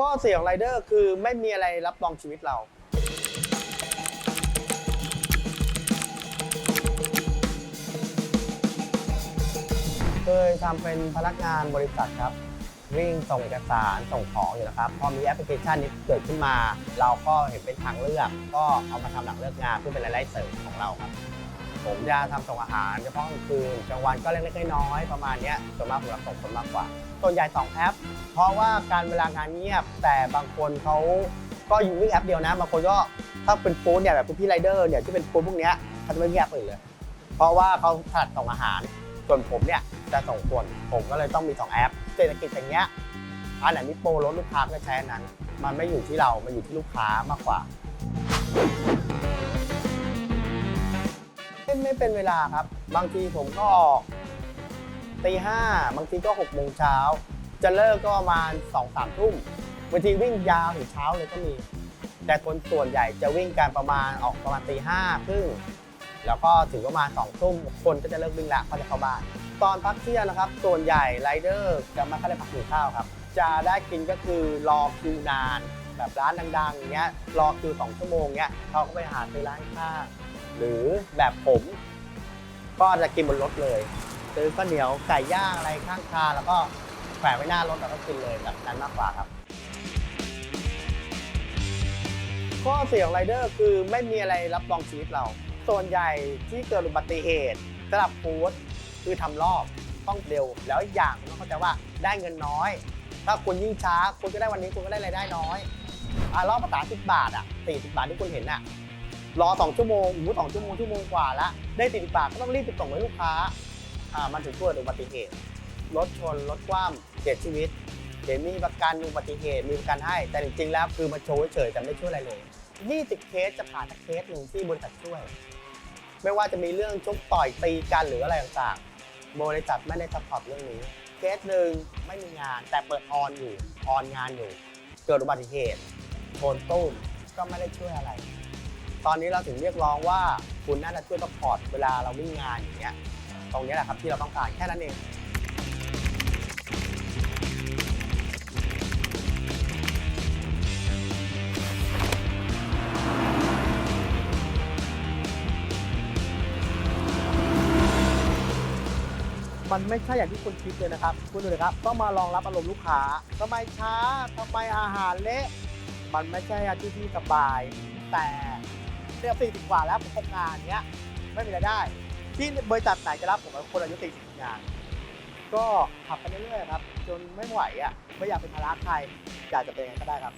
ข้อเสียของไรเดอร์คือไม่มีอะไรรับรองชีวิตเรา เคยทำเป็นพนักงานบริษัทครับ วิ่งส่งเอกสารส่งของอยู่นะครับ พอมีแอปพลิเคชันนี้เกิดขึ้นมา เราก็เห็นเป็นทางเลือก ก็เอามาทำหลังเลิกงานเพื่อเป็นรายได้เสริมของเราครับ ผมจะทำส่งอาหารเฉพาะกลางคืนกลางวันก็เล็กๆน้อยๆประมาณนี้ส่วนมากผมรับส่งคนมากกว่า ส่วนใหญ่สองแอป เพราะว่าการเวลางานเงียบ แต่บางคนเขาก็อยู่วิ่งแอปเดียวนะบางคนก็ถ้าเป็นฟู้ดเนี่ยแบบพี่ไรเดอร์เนี่ยที่เป็นฟู้ดพวกนี้เขาจะไม่เงียบเลย เพราะว่าเขาถนัดส่งอาหาร ส่วนผมเนี่ยจะส่งคนผมก็เลยต้องมี 2 แอปเศรษฐกิจอย่างเงี้ยอันไหนมีโปรลดลูกค้าก็ใช้อันนั้น มันไม่อยู่ที่เรา มันอยู่ที่ลูกค้ามากกว่า ไม่ไม่เป็นเวลาครับ บางทีผมก็ออกตีห้าบางทีก็หกโมงเช้า จะเลิกก็ประมาณสองสามทุ่มบางทีวิ่งยาวถึงเช้าเลยก็มี แต่คนส่วนใหญ่จะวิ่งกันประมาณออกประมาณตีห้าครึ่งแล้วก็ถึงประมาณสองทุ่มคนก็จะเลิกวิ่งละเขาจะเข้าบ้าน ตอนพักเที่ยงนะครับ ส่วนใหญ่ไรเดอร์จะไม่ค่อยได้พักกินข้าวครับ จะได้กินก็คือรอคิวนาน แบบร้านดังๆอย่างเงี้ยรอคิวสองชั่วโมงเงี้ยเขาก็ไปหาซื้อร้านข้าง หรือแบบผม ก็จะกินบนรถเลยซื้อข้าวเหนียวไก่ย่างอะไรข้างทางแล้วก็แขวนไว้หน้ารถแล้วก็กินเลยแบบนั้นมากกว่าครับ ข้อเสียของไรเดอร์คือไม่มีอะไรรับรองชีวิตเรา ส่วนใหญ่ที่เกิดอุบัติเหตุสำหรับฟู้ดคือทำรอบต้องเร็ว แล้วอีกอย่างต้องเข้าใจว่าได้เงินน้อย ถ้าคุณยิ่งช้าคุณก็ได้วันนี้คุณก็ได้รายได้น้อยอะรอบภาษาสิบบาทอะสี่สิบาทที่คุณเห็นอะ รอสองชั่วโมงอู้สองชั่วโมงชั่วโมงกว่าละได้สี่สิบาทก็ต้องรีบไปส่งให้ลูกค้าอ่ามันถึงเกิดอุบัติเหตุรถชนรถคว่ำเสียชีวิตเดี๋ยวมีประกันอุบัติเหตุมีประกันให้ แต่จริงๆแล้วคือมาโชว์เฉยๆแต่ไม่ช่วยอะไรเลย 20 เคสจะผ่านสักเคสหนึ่งที่บริษัทช่วย ไม่ว่าจะมีเรื่องชกต่อยตีกันหรืออะไรต่างๆบริษัทไม่ได้ซัพพอร์ตเรื่องนี้ เคสหนึ่งไม่มีงานแต่เปิดออนอยู่ออนงานอยู่ เกิดอุบัติเหตุโชนตุ้มก็ไม่ได้ช่วยอะไร ตอนนี้เราถึงเรียกร้องว่าคุณน่าจะช่วยซัพพอร์ตเวลาเราวิ่งงานอย่างเงี้ยตรงนี้แหละครับที่เราต้องการแค่นั้นเองมันไม่ใช่อย่างที่คุณคิดเลยนะครับ คุณดูนะครับต้องมารองรับอารมณ์ลูกค้าทำไมช้าทำไมอาหารเละ มันไม่ใช่อาชีพที่สบาย แต่ เรียสี่สิบกว่าแล้วผมทำงานเนี้ยไม่มีรายได้ ที่บริษัทไหนจะรับผมเป็นคนอายุสี่สิบงาน ก็ขับไปเรื่อยๆครับ จนไม่ไหวอะไม่อยากเป็นภาระใครอยากจะเป็นยังไงก็ได้ครับ